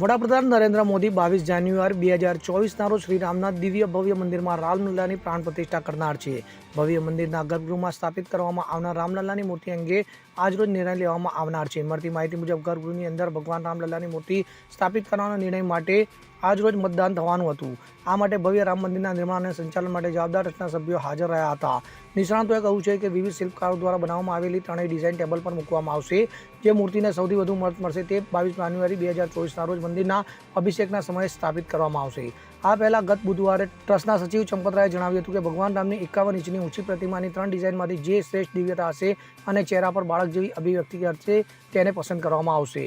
વડાપ્રધાન નરેન્દ્ર મોદી બાવીસ જાન્યુઆરી બે હજાર ચોવીસના રોજ શ્રી રામના દિવ્ય ભવ્ય મંદિરમાં રામલલ્લાની પ્રાણ પ્રતિષ્ઠા કરનાર છે. ભવ્ય મંદિરના ગર્ભગૃહમાં સ્થાપિત કરવામાં આવનાર રામલલ્લાની મૂર્તિ અંગે આજરોજ નિર્ણય લેવામાં આવનાર છે. મળતી માહિતી મુજબ ગર્ભગૃહની અંદર ભગવાન રામલલ્લાની મૂર્તિ સ્થાપિત કરવાના નિર્ણય માટે આજરોજ મતદાન થવાનું હતું. આ માટે ભવ્ય રામ મંદિરના નિર્માણ અને સંચાલન માટે જવાબદાર ટ્રસ્ટના સભ્યો હાજર રહ્યા હતા. નિષ્ણાતોએ કહ્યું છે કે વિવિધ શિલ્પકારો દ્વારા બનાવવામાં આવેલી ત્રણેય ડિઝાઇન ટેબલ પર મૂકવામાં આવશે. જે મૂર્તિને સૌથી વધુ મત મળશે તે બાવીસ જાન્યુઆરી બે હજાર ચોવીસના રોજ મંદિરના અભિષેકના સમયે સ્થાપિત કરવામાં આવશે. આ પહેલાં ગત બુધવારે ટ્રસ્ટના સચિવ ચંપતરાયે જણાવ્યું હતું કે ભગવાન રામની એકાવન ઇંચની ઊંચી પ્રતિમાની ત્રણ ડિઝાઇનમાંથી જે શ્રેષ્ઠ દિવ્યતા હશે અને ચહેરા પર બાળક જેવી અભિવ્યક્તિ કરશે તેને પસંદ કરવામાં આવશે.